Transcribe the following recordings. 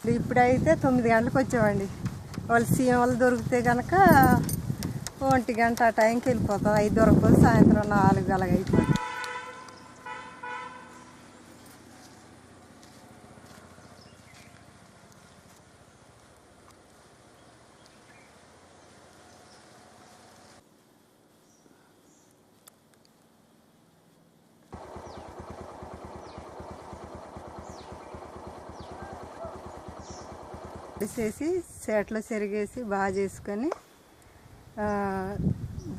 ఇప్పుడైతే తొమ్మిది గంటలకు వచ్చామండి. వాళ్ళు సీమలు దొరికితే కనుక ఒంటి గంట ఆ టైంకి వెళ్ళిపోతాం. ఐదు దొరకపోతే సాయంత్రం నాలుగు అలాగ అయిపోతుంది చేసి సేట్లో చెరిగేసి బాగా చేసుకొని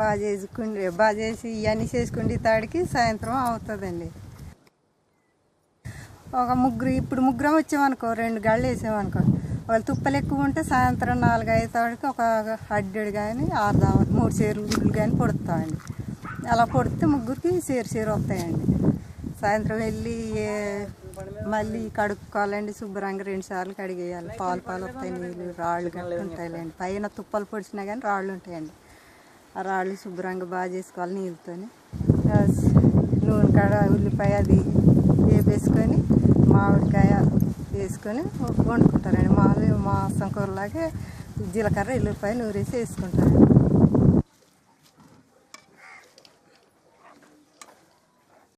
బాగా చేసుకుని బాగా చేసి ఇవన్నీ చేసుకుండి తాడికి సాయంత్రం అవుతుందండి. ఒక ముగ్గురు ఇప్పుడు ముగ్గురం వచ్చామనుకో రెండు గళ్ళు వేసామనుకో వాళ్ళు తుప్పలు ఎక్కువ ఉంటే సాయంత్రం నాలుగు తాడికి ఒక అడ్డెడు కానీ ఆరుదా మూడు చీరలు గుడ్లు కానీ పొడుతామండి. అలా పొడితే ముగ్గురికి చీర చీర వస్తాయండి. సాయంత్రం వెళ్ళి మళ్ళీ కడుక్కోవాలండి శుభ్రంగా రెండు సార్లు కడిగేయాలి. పాలు పాలు వస్తాయి నీళ్ళు రాళ్ళు గట్ట ఉంటాయిలేండి. పైన తుప్పలు పొడిచినా కానీ రాళ్ళు ఉంటాయండి. ఆ రాళ్ళు శుభ్రంగా బాగా చేసుకోవాలి నీళ్ళతోని. నూనె కాడ ఉల్లిపాయ అది వేపేసుకొని మామిడికాయ వేసుకొని వండుకుంటారండి. మామూలు మాంసం కూరలాగే జీలకర్ర ఉల్లిపాయ నూరేసి వేసుకుంటారండి.